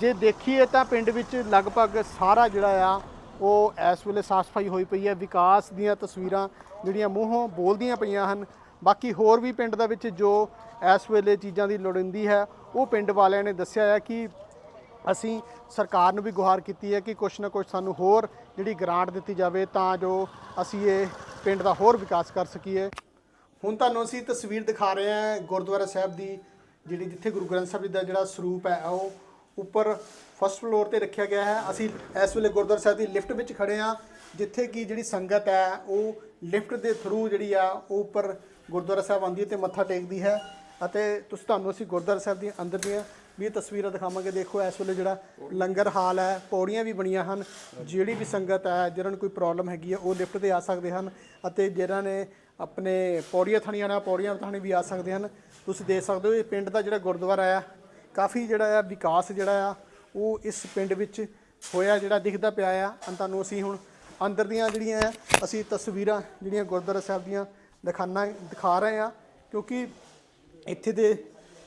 Speaker 2: ਜੇ ਦੇਖੀਏ ਤਾਂ ਪਿੰਡ ਵਿੱਚ ਲਗਭਗ ਸਾਰਾ ਜਿਹੜਾ ਆ, ਉਹ ਇਸ ਵੇਲੇ ਸਾਫ਼ ਸਫ਼ਾਈ ਹੋਈ ਪਈ ਹੈ। ਵਿਕਾਸ ਦੀਆਂ ਤਸਵੀਰਾਂ ਜਿਹੜੀਆਂ ਮੂੰਹੋਂ ਬੋਲਦੀਆਂ ਪਈਆਂ ਹਨ ਬਾਕੀ ਹੋਰ ਵੀ ਪਿੰਡ ਦੇ ਵਿੱਚ ਜੋ ਇਸ ਵੇਲੇ ਚੀਜ਼ਾਂ ਦੀ ਲੋੜੀਂਦੀ ਹੈ, ਉਹ ਪਿੰਡ ਵਾਲਿਆਂ ਨੇ ਦੱਸਿਆ ਹੈ ਕਿ ਅਸੀਂ ਸਰਕਾਰ ਨੂੰ ਵੀ ਗੁਹਾਰ ਕੀਤੀ ਹੈ ਕਿ ਕੁਛ ਨਾ ਕੁਛ ਸਾਨੂੰ ਹੋਰ ਜਿਹੜੀ ਗ੍ਰਾਂਟ ਦਿੱਤੀ ਜਾਵੇ ਤਾਂ ਜੋ ਅਸੀਂ ਇਹ ਪਿੰਡ ਦਾ ਹੋਰ ਵਿਕਾਸ ਕਰ ਸਕੀਏ। ਹੁਣ ਤੁਹਾਨੂੰ ਅਸੀਂ ਤਸਵੀਰ ਦਿਖਾ ਰਹੇ ਹਾਂ ਗੁਰਦੁਆਰਾ ਸਾਹਿਬ ਦੀ, ਜਿਹੜੀ ਜਿੱਥੇ ਗੁਰੂ ਗ੍ਰੰਥ ਸਾਹਿਬ ਜੀ ਦਾ ਜਿਹੜਾ ਸਰੂਪ ਹੈ, ਉਹ ਉੱਪਰ ਫਸਟ ਫਲੋਰ ਤੇ ਰੱਖਿਆ ਗਿਆ ਹੈ। ਅਸੀਂ ਇਸ ਵੇਲੇ ਗੁਰਦੁਆਰਾ ਸਾਹਿਬ ਦੀ ਲਿਫਟ ਵਿੱਚ ਖੜੇ ਹਾਂ, ਜਿੱਥੇ ਕਿ ਜਿਹੜੀ ਸੰਗਤ ਹੈ, ਉਹ ਲਿਫਟ ਦੇ ਥਰੂ ਜਿਹੜੀ ਆ, ਉਹ ਉੱਪਰ ਗੁਰਦੁਆਰਾ ਸਾਹਿਬ ਆਉਂਦੀ ਹੈ ਤੇ ਮੱਥਾ ਟੇਕਦੀ ਹੈ ਅਤੇ ਤੁਸੀਂ ਤੁਹਾਨੂੰ ਅਸੀਂ ਗੁਰਦੁਆਰਾ ਸਾਹਿਬ ਦੀਆਂ ਅੰਦਰ ਦੀਆਂ ਵੀ ਤਸਵੀਰਾਂ ਦਿਖਾਵਾਂਗੇ। ਦੇਖੋ, ਇਸ ਵੇਲੇ ਜਿਹੜਾ ਲੰਗਰ ਹਾਲ ਹੈ, ਪੌੜੀਆਂ ਵੀ ਬਣੀਆਂ ਹਨ, ਜਿਹੜੀ ਵੀ ਸੰਗਤ ਹੈ, ਜਿਹਨਾਂ ਨੂੰ ਕੋਈ ਪ੍ਰੋਬਲਮ ਹੈਗੀ ਹੈ, ਉਹ ਲਿਫਟ ਤੇ ਆ ਸਕਦੇ ਹਨ ਅਤੇ ਜਿਹਨਾਂ ਨੇ ਆਪਣੇ ਪੌੜੀਆਂ ਥਣੀਆਂ ਨਾਲ ਪੌੜੀਆਂ ਥਾਣੀ ਵੀ ਆ ਸਕਦੇ ਹਨ। ਤੁਸੀਂ ਦੇਖ ਸਕਦੇ ਹੋ, ਇਹ ਪਿੰਡ ਦਾ ਜਿਹੜਾ ਗੁਰਦੁਆਰਾ ਆ, ਕਾਫੀ ਜਿਹੜਾ ਆ ਵਿਕਾਸ ਜਿਹੜਾ ਆ, ਉਹ ਇਸ ਪਿੰਡ ਵਿੱਚ ਹੋਇਆ ਜਿਹੜਾ, ਦਿਖਦਾ ਪਿਆ ਆ। ਤੁਹਾਨੂੰ ਅਸੀਂ ਹੁਣ ਅੰਦਰ ਦੀਆਂ ਜਿਹੜੀਆਂ ਆ, ਅਸੀਂ ਤਸਵੀਰਾਂ ਜਿਹੜੀਆਂ ਗੁਰਦੁਆਰਾ ਸਾਹਿਬ ਦੀਆਂ ਦਿਖਾਣਾ ਦਿਖਾ ਰਹੇ ਆ ਕਿਉਂਕਿ ਇੱਥੇ ਦੇ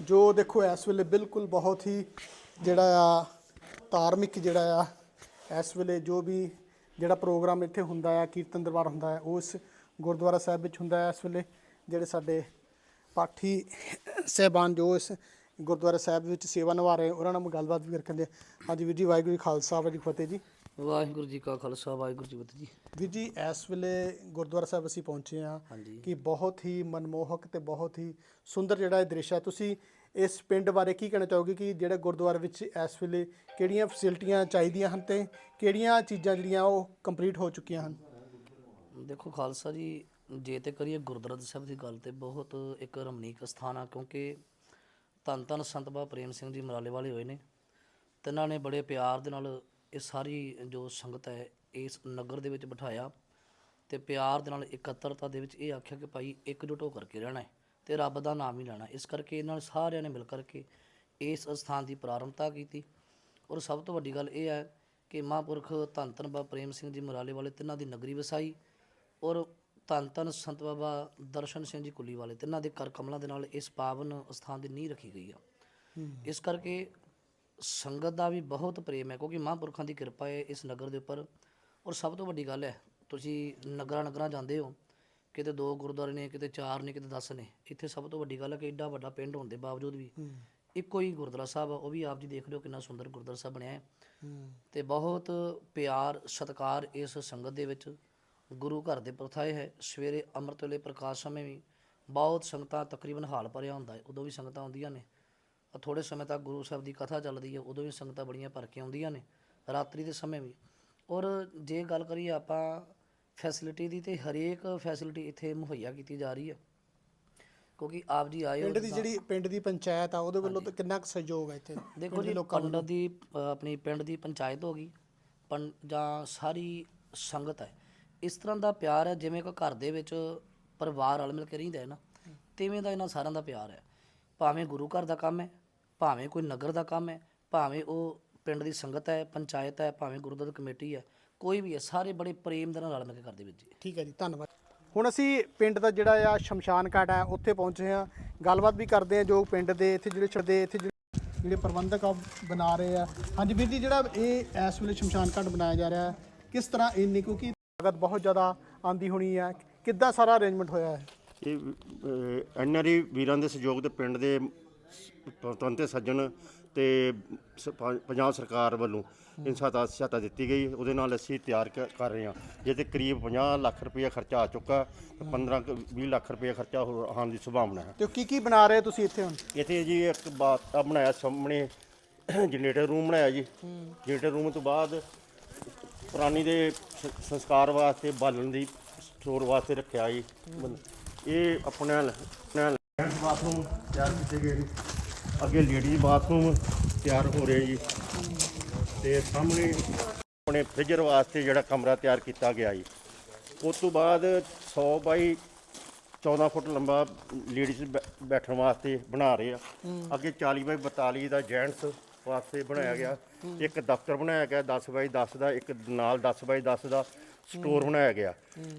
Speaker 2: ਜੋ ਦੇਖੋ ਇਸ ਵੇਲੇ ਬਿਲਕੁਲ ਬਹੁਤ ਹੀ ਜਿਹੜਾ ਆ, ਧਾਰਮਿਕ ਜਿਹੜਾ ਆ, ਇਸ ਵੇਲੇ ਜੋ ਵੀ ਜਿਹੜਾ ਪ੍ਰੋਗਰਾਮ ਇੱਥੇ ਹੁੰਦਾ ਆ, ਕੀਰਤਨ ਦਰਬਾਰ ਹੁੰਦਾ ਹੈ ਉਸ ਗੁਰਦੁਆਰਾ ਸਾਹਿਬ ਵਿੱਚ ਹੁੰਦਾ ਹੈ ਇਸ ਵੇਲੇ, ਜਿਹੜੇ ਸਾਡੇ ਪਾਠੀ ਸਹਿਬਾਨ ਜੋ ਇਸ ਗੁਰਦੁਆਰਾ ਸਾਹਿਬ ਵਿੱਚ ਸੇਵਾ ਨਿਭਾ ਰਹੇ, ਉਹਨਾਂ ਨਾਲ ਗੱਲਬਾਤ ਵੀ ਕਰਕੇ ਹਾਂਜੀ ਵੀਰ ਜੀ, ਵਾਹਿਗੁਰੂ ਜੀ ਖਾਲਸਾ, ਵਾਹਿਗੁਰੂ ਜੀ ਫਤਿਹ ਜੀ।
Speaker 7: ਵਾਹਿਗੁਰੂ ਜੀ ਕਾ ਖਾਲਸਾ ਵਾਹਿਗੁਰੂ ਜੀ ਕੀ ਫਤਿਹ ਜੀ।
Speaker 2: ਵੀਰ ਜੀ ਇਸ ਵੇਲੇ ਗੁਰਦੁਆਰਾ ਸਾਹਿਬ ਅਸੀਂ ਪਹੁੰਚੇ ਹਾਂ ਕਿ ਬਹੁਤ ਹੀ ਮਨਮੋਹਕ ਤੇ ਬਹੁਤ ਹੀ ਸੁੰਦਰ ਜਿਹੜਾ ਇਹ ਦ੍ਰਿਸ਼ ਹੈ ਤੁਸੀਂ ਇਸ ਪਿੰਡ ਬਾਰੇ ਕੀ ਕਹਿਣਾ ਚਾਹੋਗੇ ਕਿ ਜਿਹੜਾ ਗੁਰਦੁਆਰੇ ਵਿੱਚ ਇਸ ਵੇਲੇ ਕਿਹੜੀਆਂ ਫੈਸਿਲਿਟੀਆਂ ਚਾਹੀਦੀਆਂ ਹਨ ਤੇ ਕਿਹੜੀਆਂ ਚੀਜ਼ਾਂ ਜਿਹੜੀਆਂ ਉਹ ਕੰਪਲੀਟ ਹੋ ਚੁੱਕੀਆਂ ਹਨ?
Speaker 7: ਦੇਖੋ ਖਾਲਸਾ ਜੀ ਜੇ ਤੇ ਕਰੀਏ ਗੁਰਦੁਆਰਾ ਸਾਹਿਬ ਦੀ ਗੱਲ ਤੇ ਬਹੁਤ ਇੱਕ ਰਮਣੀਕ ਸਥਾਨ ਆ ਕਿਉਂਕਿ ਧੰਨ ਧੰਨ ਸੰਤ ਬਾਬਾ ਪ੍ਰੇਮ ਸਿੰਘ ਜੀ ਮਰਾਲੇ ਵਾਲੇ ਹੋਏ ਨੇ ਤਿੰਨਾਂ ਨੇ ਬੜੇ ਪਿਆਰ ਦੇ ਨਾਲ ਇਹ ਸਾਰੀ ਜੋ ਸੰਗਤ ਹੈ ਇਸ ਨਗਰ ਦੇ ਵਿੱਚ ਬਿਠਾਇਆ ਤੇ ਪਿਆਰ ਦੇ ਨਾਲ ਇਕੱਤਰਤਾ ਦੇ ਵਿੱਚ ਇਹ ਆਖਿਆ ਕਿ ਭਾਈ ਇਕਜੁੱਟ ਹੋ ਕਰਕੇ ਰਹਿਣਾ ਹੈ ਤੇ ਰੱਬ ਦਾ ਨਾਮ ਹੀ ਲੈਣਾ ਇਸ ਕਰਕੇ ਇਹਨਾਂ ਨੇ ਸਾਰਿਆਂ ਨੇ ਮਿਲ ਕਰਕੇ ਇਸ ਸਥਾਨ ਦੀ ਪ੍ਰਾਰੰਭਤਾ ਕੀਤੀ। ਔਰ ਸਭ ਤੋਂ ਵੱਡੀ ਗੱਲ ਇਹ ਹੈ ਕਿ ਮਹਾਂਪੁਰਖ ਧੰਨ ਧੰਨ ਬਾਬਾ ਪ੍ਰੇਮ ਸਿੰਘ ਜੀ ਮੁਰਾਲੇ ਵਾਲੇ ਤਿੰਨਾਂ ਦੀ ਨਗਰੀ ਵਸਾਈ ਔਰ ਧੰਨ ਧੰਨ ਸੰਤ ਬਾਬਾ ਦਰਸ਼ਨ ਸਿੰਘ ਜੀ ਕੁੱਲੀ ਵਾਲੇ ਤਿੰਨਾਂ ਦੇ ਕਰ ਕਮਲਾਂ ਦੇ ਨਾਲ ਇਸ ਪਾਵਨ ਸਥਾਨ ਦੀ ਨੀਂਹ ਰੱਖੀ ਗਈ ਆ। ਇਸ ਕਰਕੇ ਸੰਗਤ ਦਾ ਵੀ ਬਹੁਤ ਪ੍ਰੇਮ ਹੈ ਕਿਉਂਕਿ ਮਹਾਂਪੁਰਖਾਂ ਦੀ ਕਿਰਪਾ ਹੈ ਇਸ ਨਗਰ ਦੇ ਉੱਪਰ। ਔਰ ਸਭ ਤੋਂ ਵੱਡੀ ਗੱਲ ਹੈ ਤੁਸੀਂ ਨਗਰਾਂ ਨਗਰਾਂ ਜਾਂਦੇ ਹੋ ਕਿਤੇ ਦੋ ਗੁਰਦੁਆਰੇ ਨੇ ਕਿਤੇ ਚਾਰ ਨੇ ਕਿਤੇ 10 ਨੇ ਇੱਥੇ ਸਭ ਤੋਂ ਵੱਡੀ ਗੱਲ ਹੈ ਕਿ ਏਡਾ ਵੱਡਾ ਪਿੰਡ ਹੋਣ ਦੇ ਬਾਵਜੂਦ ਵੀ ਇੱਕੋ ਹੀ ਗੁਰਦੁਆਰਾ ਸਾਹਿਬ ਆ ਉਹ ਵੀ ਆਪ ਜੀ ਦੇਖ ਲਿਓ ਕਿੰਨਾ ਸੁੰਦਰ ਗੁਰਦੁਆਰਾ ਸਾਹਿਬ ਬਣਿਆ ਹੈ। ਤੇ ਬਹੁਤ ਪਿਆਰ ਸਤਿਕਾਰ ਇਸ ਸੰਗਤ ਦੇ ਵਿੱਚ ਗੁਰੂ ਘਰ ਦੇ ਪ੍ਰਥਾਏ ਹੈ। ਸਵੇਰੇ ਅੰਮ੍ਰਿਤ ਵੇਲੇ ਪ੍ਰਕਾਸ਼ ਸਮੇਂ ਵੀ ਬਹੁਤ ਸੰਗਤਾਂ ਤਕਰੀਬਨ ਹਾਲ ਭਰਿਆ ਹੁੰਦਾ ਹੈ ਉਦੋਂ ਵੀ ਸੰਗਤਾਂ ਆਉਂਦੀਆਂ ਨੇ। ਥੋੜੇ ਸਮੇਂ ਤੱਕ ਗੁਰੂ ਸਾਹਿਬ ਦੀ ਕਥਾ ਚੱਲਦੀ ਹੈ ਉਦੋਂ ਵੀ ਸੰਗਤਾਂ ਬੜੀਆਂ ਭਰ ਕੇ ਆਉਂਦੀਆਂ ਨੇ ਰਾਤਰੀ ਦੇ ਸਮੇਂ ਵੀ। ਔਰ ਜੇ ਗੱਲ ਕਰੀਏ ਆਪਾਂ ਫੈਸਿਲਿਟੀ ਦੀ ਤੇ ਹਰੇਕ ਫੈਸਿਲਿਟੀ ਇੱਥੇ ਮੁਹੱਈਆ ਕੀਤੀ ਜਾ ਰਹੀ ਹੈ। ਕਿਉਂਕਿ ਆਪ ਜੀ ਆਏ ਹੋ
Speaker 2: ਪਿੰਡ ਦੀ ਜਿਹੜੀ ਪਿੰਡ ਦੀ ਪੰਚਾਇਤ ਆ ਉਹਦੇ ਵੱਲੋਂ ਤਾਂ ਕਿੰਨਾ ਕੁ ਸਹਿਯੋਗ ਹੈ ਇੱਥੇ
Speaker 7: ਦੇਖੋ ਜੀ ਪੰਡਤ ਦੀ ਅ, ਆਪਣੀ ਪਿੰਡ ਦੀ ਪੰਚਾਇਤ ਹੋ ਗਈ ਪੰ ਜਾਂ ਸਾਰੀ ਸੰਗਤ ਹੈ। ਇਸ ਤਰ੍ਹਾਂ ਦਾ ਪਿਆਰ ਹੈ ਜਿਵੇਂ ਕੋਈ ਘਰ ਦੇ ਵਿੱਚ ਪਰਿਵਾਰ ਰਲ ਮਿਲ ਕੇ ਰਹਿੰਦਾ ਹੈ ਨਾ ਤਿਵੇਂ ਦਾ ਇਹਨਾਂ ਸਾਰਿਆਂ ਦਾ ਪਿਆਰ ਹੈ। ਭਾਵੇਂ ਗੁਰੂ ਘਰ ਦਾ ਕੰਮ ਹੈ ਭਾਵੇਂ ਕੋਈ ਨਗਰ ਦਾ ਕੰਮ ਹੈ ਭਾਵੇਂ ਉਹ ਪਿੰਡ ਦੀ ਸੰਗਤ ਹੈ ਪੰਚਾਇਤ ਹੈ ਭਾਵੇਂ ਗੁਰਦੁਆਰਾ ਕਮੇਟੀ ਹੈ ਕੋਈ ਵੀ ਹੈ ਸਾਰੇ ਬੜੇ ਪ੍ਰੇਮ ਦੇ ਨਾਲ ਰਲ ਮਿਲ ਕੇ ਕਰਦੇ ਵਿੱਚ ਜੀ।
Speaker 2: ਠੀਕ ਹੈ ਜੀ ਧੰਨਵਾਦ। ਹੁਣ ਅਸੀਂ ਪਿੰਡ ਦਾ ਜਿਹੜਾ ਆ ਸ਼ਮਸ਼ਾਨ ਘਾਟ ਹੈ ਉੱਥੇ ਪਹੁੰਚੇ ਹਾਂ। ਗੱਲਬਾਤ ਵੀ ਕਰਦੇ ਹਾਂ ਜੋ ਪਿੰਡ ਦੇ ਇੱਥੇ ਜਿਹੜੇ ਛੱਡੇ ਇੱਥੇ ਜਿਹੜੇ ਜਿਹੜੇ ਪ੍ਰਬੰਧਕ ਆ ਉਹ ਬਣਾ ਰਹੇ ਆ। ਹਾਂਜੀ ਵੀਰ ਜੀ ਜਿਹੜਾ ਇਹ ਇਸ ਵੇਲੇ ਸ਼ਮਸ਼ਾਨ ਘਾਟ ਬਣਾਇਆ ਜਾ ਰਿਹਾ ਹੈ ਕਿਸ ਤਰ੍ਹਾਂ ਇੰਨੀ ਕਿਉਂਕਿ ਲਾਗਤ ਬਹੁਤ ਜ਼ਿਆਦਾ ਆਂਦੀ ਹੋਣੀ ਹੈ ਕਿੱਦਾਂ ਸਾਰਾ ਅਰੇਂਜਮੈਂਟ ਹੋਇਆ ਹੈ?
Speaker 3: ਇਹ ਐਨਆਰਈ ਵੀਰਾਂ ਦੇ ਸਹਿਯੋਗ ਤੇ ਪਿੰਡ ਦੇ ਪਤਵੰਤੇ ਸੱਜਣ ਤੇ ਸ- ਪੰ- ਪੰਜਾਬ ਸਰਕਾਰ ਵੱਲੋਂ ਇਨਸਾਤਾ ਸਹਾਇਤਾ ਦਿੱਤੀ ਗਈ। ਉਹਦੇ ਨਾਲ ਅਸੀਂ ਤਿਆਰ ਕ- ਕਰ ਰਹੇ ਹਾਂ। ਜਿਹਦੇ ਕਰੀਬ 50 ਲੱਖ ਰੁਪਏ ਖਰਚਾ ਆ ਚੁੱਕਾ ਤੇ 15 ਕੁ 20 ਲੱਖ ਰੁਪਏ ਖਰਚਾ ਹੋਰ ਆਉਣ ਦੀ ਸੰਭਾਵਨਾ ਹੈ।
Speaker 2: ਤੇ ਕੀ ਕੀ ਬਣਾ ਰਹੇ ਤੁਸੀਂ ਇੱਥੇ ਹੁਣ?
Speaker 3: ਇੱਥੇ ਜੀ ਇੱਕ ਬਾਤ ਬਣਾਇਆ ਸਾਹਮਣੇ ਜਨਰੇਟਰ ਰੂਮ ਬਣਾਇਆ ਜੀ। ਜਨਰੇਟਰ ਰੂਮ ਤੋਂ ਬਾਅਦ ਪੁਰਾਣੀ ਦੇ ਸ- ਸੰਸਕਾਰ ਵਾਸਤੇ ਬਾਲਣ ਦੀ ਸਟੋਰ ਵਾਸਤੇ ਰੱਖਿਆ ਜੀ। ਇਹ ਆਪਣਾ ਲੈਂਡ ਬਾਥਰੂਮ ਤਿਆਰ ਕੀਤੇ ਗਏ ਨੇ। ਅੱਗੇ ਲੇਡੀਜ਼ ਬਾਥਰੂਮ ਤਿਆਰ ਹੋ ਰਿਹਾ ਜੀ। ਤੇ ਸਾਹਮਣੇ ਆਪਣੇ ਫ੍ਰਿਜਰ ਵਾਸਤੇ ਜਿਹੜਾ ਕਮਰਾ ਤਿਆਰ ਕੀਤਾ ਗਿਆ ਜੀ। ਉਸ ਤੋਂ ਬਾਅਦ 100 ਬਾਈ 14 ਫੁੱਟ ਲੰਬਾ ਲੇਡੀਜ਼ ਬੈਠਣ ਵਾਸਤੇ ਬਣਾ ਰਹੇ ਆ। ਅੱਗੇ 40 ਬਾਈ 42 ਦਾ ਜੈਂਟਸ ਵਾਸਤੇ ਬਣਾਇਆ ਗਿਆ। ਇੱਕ ਦਫ਼ਤਰ ਬਣਾਇਆ ਗਿਆ 10 ਬਾਈ 10 ਦਾ ਇੱਕ ਨਾਲ 10 ਬਾਈ 10 ਦਾ ਸਟੋਰ ਬਣਾਇਆ ਗਿਆ।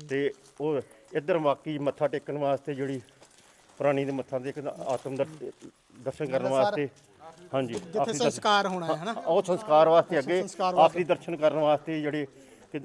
Speaker 3: ਤੇ ਉਹ ਇੱਧਰ ਬਾਕੀ ਮੱਥਾ ਟੇਕਣ ਵਾਸਤੇ ਜਿਹੜੀ ਪੁਰਾਣੀ ਦੇ ਮੱਥਾ ਟੇਕਣ ਆਤਮ ਦਰ- ਦਰਸ਼ਨ ਕਰਨ ਵਾਸਤੇ ਹਾਂਜੀ
Speaker 2: ਜਿੱਥੇ
Speaker 3: ਆਖਰੀ ਦਰਸ਼ਨ-
Speaker 2: ਸੰਸਕਾਰ ਹੋਣਾ ਹੈ ਹਨਾ
Speaker 3: ਉਹ ਸੰਸਕਾਰ ਵਾਸਤੇ ਅੱਗੇ
Speaker 2: ਸੰਸਕਾਰ ਵਾਸਤੇ।
Speaker 3: ਆਖਰੀ ਦਰਸ਼ਨ ਕਰਨ ਵਾਸਤੇ ਜਿਹੜੇ ਕਿ-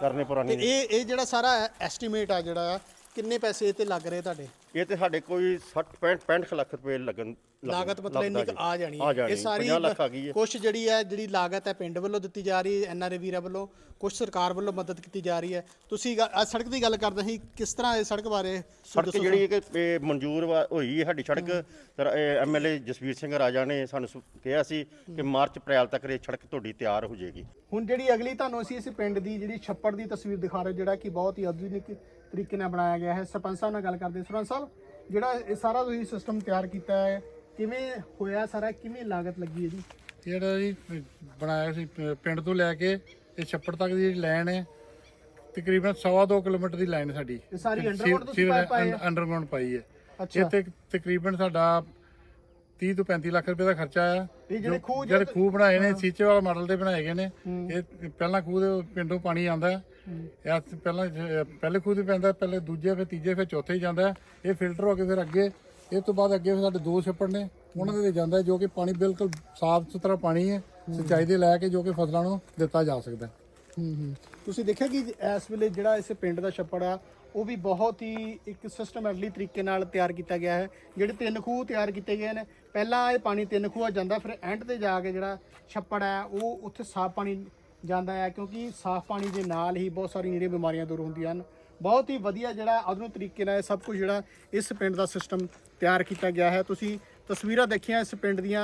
Speaker 3: ਕਰਨੇ
Speaker 2: ਤੇ
Speaker 3: ਪੁਰਾਣੀ।
Speaker 2: ਇਹ ਇਹ ਜਿਹੜਾ ਸਾਰਾ ਐਸਟੀਮੇਟ ਆ ਜਿਹੜਾ ਕਿੰਨੇ ਪੈਸੇ ਇਹ ਤੇ ਲੱਗ ਰਹੇ ਤੁਹਾਡੇ
Speaker 3: ਇਹ ਤੇ ਸਾਡੇ ਕੋਈ 60 65 65 ਲੱਖ ਰੁਪਏ ਲੱਗਣ ਲੱਗਣ-
Speaker 2: ਲਾਗਤ ਮਤਲਬ ਇੰਨੀ ਕੁ
Speaker 3: ਲੱਗਦਾ
Speaker 2: ਆ। ਜਾਣੀ
Speaker 3: ਆ
Speaker 2: ਹੈ
Speaker 3: ਜਾਣੀ
Speaker 2: ਇਹ ਸਾਰੀ
Speaker 3: 50 ਲੱਖ ਆ ਗਈ ਹੈ।
Speaker 2: ਕੁਛ ਜਿਹੜੀ ਹੈ ਜਿਹੜੀ ਲਾਗਤ ਹੈ ਪਿੰਡ ਵੱਲੋਂ ਦਿੱਤੀ ਜਾ ਰਹੀ ਹੈ ਐਨਆਰਏ ਵੀਰਾਂ ਵੱਲੋਂ ਕੁਛ ਸਰਕਾਰ ਵੱਲੋਂ ਮਦਦ ਕੀਤੀ ਜਾ ਰਹੀ ਹੈ। ਤੁਸੀਂ ਗ- ਆਹ ਸੜਕ ਦੀ ਗੱਲ ਕਰਦੇ ਸੀ ਕਿਸ ਤਰ੍ਹਾਂ ਇਹ ਸੜਕ ਬਾਰੇ
Speaker 3: ਸੜਕ ਜਿਹੜੀ ਕਿ ਇਹ ਮਨਜ਼ੂਰ ਵਾ- ਹੋਈ ਹੈ ਸਾਡੀ ਸੜਕ। ਐਮਐਲਏ ਜਸਵੀਰ ਸਿੰਘ ਰਾਜਾ ਨੇ ਸਾਨੂੰ ਸ- ਕਿਹਾ ਸੀ ਕਿ ਮਾਰਚ ਅਪ੍ਰੈਲ ਤੱਕ ਇਹ ਸੜਕ ਤੁਹਾਡੀ ਤਿਆਰ ਹੋ ਜਾਏਗੀ।
Speaker 2: ਹੁਣ ਜਿਹੜੀ ਅਗਲੀ ਤੁਹਾਨੂੰ ਅਸੀਂ ਇਸ ਪਿੰਡ ਦੀ ਜਿਹੜੀ ਛੱਪੜ ਦੀ ਤਸਵੀਰ ਦਿਖਾ ਰਹੇ ਜਿਹੜਾ ਕਿ ਬਹੁਤ ਹੀ ਆਧੁਨਿਕ ਤਰੀਕੇ ਨਾਲ ਬਣਾਇਆ ਗਿਆ ਹੈ। ਸਰਪੰਚ ਸਾਹਿਬ ਨਾਲ ਗੱਲ ਕਰਦੇ ਸਰਪੰਚ ਸਾਹਿਬ ਜਿਹੜਾ ਇਹ ਸਾਰਾ ਤੁਸੀਂ ਸਿਸਟਮ ਤਿਆਰ ਕੀਤਾ ਹੈ ਕਿਵੇਂ ਹੋਇਆ ਸਾਰਾ? ਕਿਵੇਂ ਲਾਗਤ ਲੱਗੀ ਇਹਦੀ?
Speaker 5: ਜਿਹੜਾ ਜੀ ਬਣਾਇਆ ਸੀ ਪ- ਪਿੰਡ ਤੋਂ ਲੈ ਕੇ ਇਹ ਛੱਪੜ ਤੱਕ ਦੀ ਜਿਹੜੀ ਲਾਈਨ ਹੈ ਤਕਰੀਬਨ ਸਵਾ ਦੋ ਕਿਲੋਮੀਟਰ ਦੀ ਲਾਈਨ ਸਾਡੀ।
Speaker 2: ਇਹ ਸਾਰੀ ਅੰਡਰਗਰਾਉਂਡ ਤੁਸੀਂ ਪਾਈ?
Speaker 5: ਅੰਡਰਗਰਾਉਂਡ ਪਾਈ ਹੈ।
Speaker 2: ਅੱਛਾ।
Speaker 5: ਤੇ ਤਕਰੀਬਨ ਸਾਡਾ 30 ਤੋਂ 35 ਲੱਖ ਰੁਪਏ ਦਾ ਖਰਚਾ ਆਇਆ।
Speaker 2: ਇਹ ਜਿਹੜੇ ਖੂਹ
Speaker 5: ਜਿਹੜੇ ਖੂਹ ਬਣਾਏ ਨੇ ਸੀਚੇ ਵਾਲਾ ਮਾਡਲ ਦੇ ਬਣਾਏ ਗਏ ਨੇ ਇਹ ਪਹਿਲਾਂ ਖੂਹ ਦੇ ਪਿੰਡੋਂ ਪਾਣੀ ਆਉਂਦਾ ਹੈ। ਇਹ ਅੱਜ ਪਹਿਲਾਂ ਜ- ਪਹਿਲੇ ਖੂਹ ਤੇ ਪੈਂਦਾ ਪਹਿਲੇ ਦੂਜੇ ਫਿਰ ਤੀਜੇ ਫਿਰ ਚੌਥੇ ਹੀ ਜਾਂਦਾ ਹੈ। ਇਹ ਫਿਲਟਰ ਹੋ ਕੇ ਫਿਰ ਅੱਗੇ ਇਹ ਤੋਂ ਬਾਅਦ ਅੱਗੇ ਫਿਰ ਸਾਡੇ ਦੋ ਛੱਪੜ ਨੇ ਉਹਨਾਂ ਦੇ ਤੇ ਜਾਂਦਾ ਹੈ, ਜੋ ਕਿ ਪਾਣੀ ਬਿਲਕੁਲ ਸਾਫ਼ ਸੁਥਰਾ ਪਾਣੀ ਹੈ ਸਿੰਚਾਈ ਦੇ ਲੈ ਕੇ ਜੋ ਕਿ ਫਸਲਾਂ ਨੂੰ ਦਿੱਤਾ ਜਾ ਸਕਦਾ ਹੈ।
Speaker 2: ਹੂੰ ਹੂੰ। ਤੁਸੀਂ ਦੇਖਿਆ ਕਿ ਇਸ ਵੇਲੇ ਜਿਹੜਾ ਇਸ ਪਿੰਡ ਦਾ ਛੱਪੜ ਆ ਉਹ ਵੀ ਬਹੁਤ ਹੀ ਇੱਕ ਸਿਸਟਮੈਟਿਕਲੀ ਤਰੀਕੇ ਨਾਲ ਤਿਆਰ ਕੀਤਾ ਗਿਆ ਹੈ। ਜਿਹੜੇ ਤਿੰਨ ਖੂਹ ਤਿਆਰ ਕੀਤੇ ਗਏ ਨੇ ਪਹਿਲਾਂ ਇਹ ਪਾਣੀ ਤਿੰਨ ਖੂਹਾਂ ਜਾਂਦਾ ਫਿਰ ਐਂਡ ਤੇ ਜਾ ਕੇ ਜਿਹੜਾ ਛੱਪੜ ਹੈ ਉਹ ਉੱਥੇ ਸਾਫ਼ ਪਾਣੀ ਜਾਂਦਾ ਹੈ ਕਿਉਂਕਿ ਸਾਫ਼ ਪਾਣੀ ਦੇ ਨਾਲ ਹੀ ਬਹੁਤ ਸਾਰੀਆਂ ਜਿਹੜੀਆਂ ਬਿਮਾਰੀਆਂ ਦੂਰ ਹੁੰਦੀਆਂ ਹਨ। ਬਹੁਤ ਹੀ ਵਧੀਆ ਜਿਹੜਾ ਆਧੁਨਿਕ ਤਰੀਕੇ ਨਾਲ ਇਹ ਸਭ ਕੁਝ ਜਿਹੜਾ ਇਸ ਪਿੰਡ ਦਾ ਸਿਸਟਮ ਤਿਆਰ ਕੀਤਾ ਗਿਆ ਹੈ। ਤੁਸੀਂ ਤਸਵੀਰਾਂ ਦੇਖੀਆਂ ਇਸ ਪਿੰਡ ਦੀਆਂ।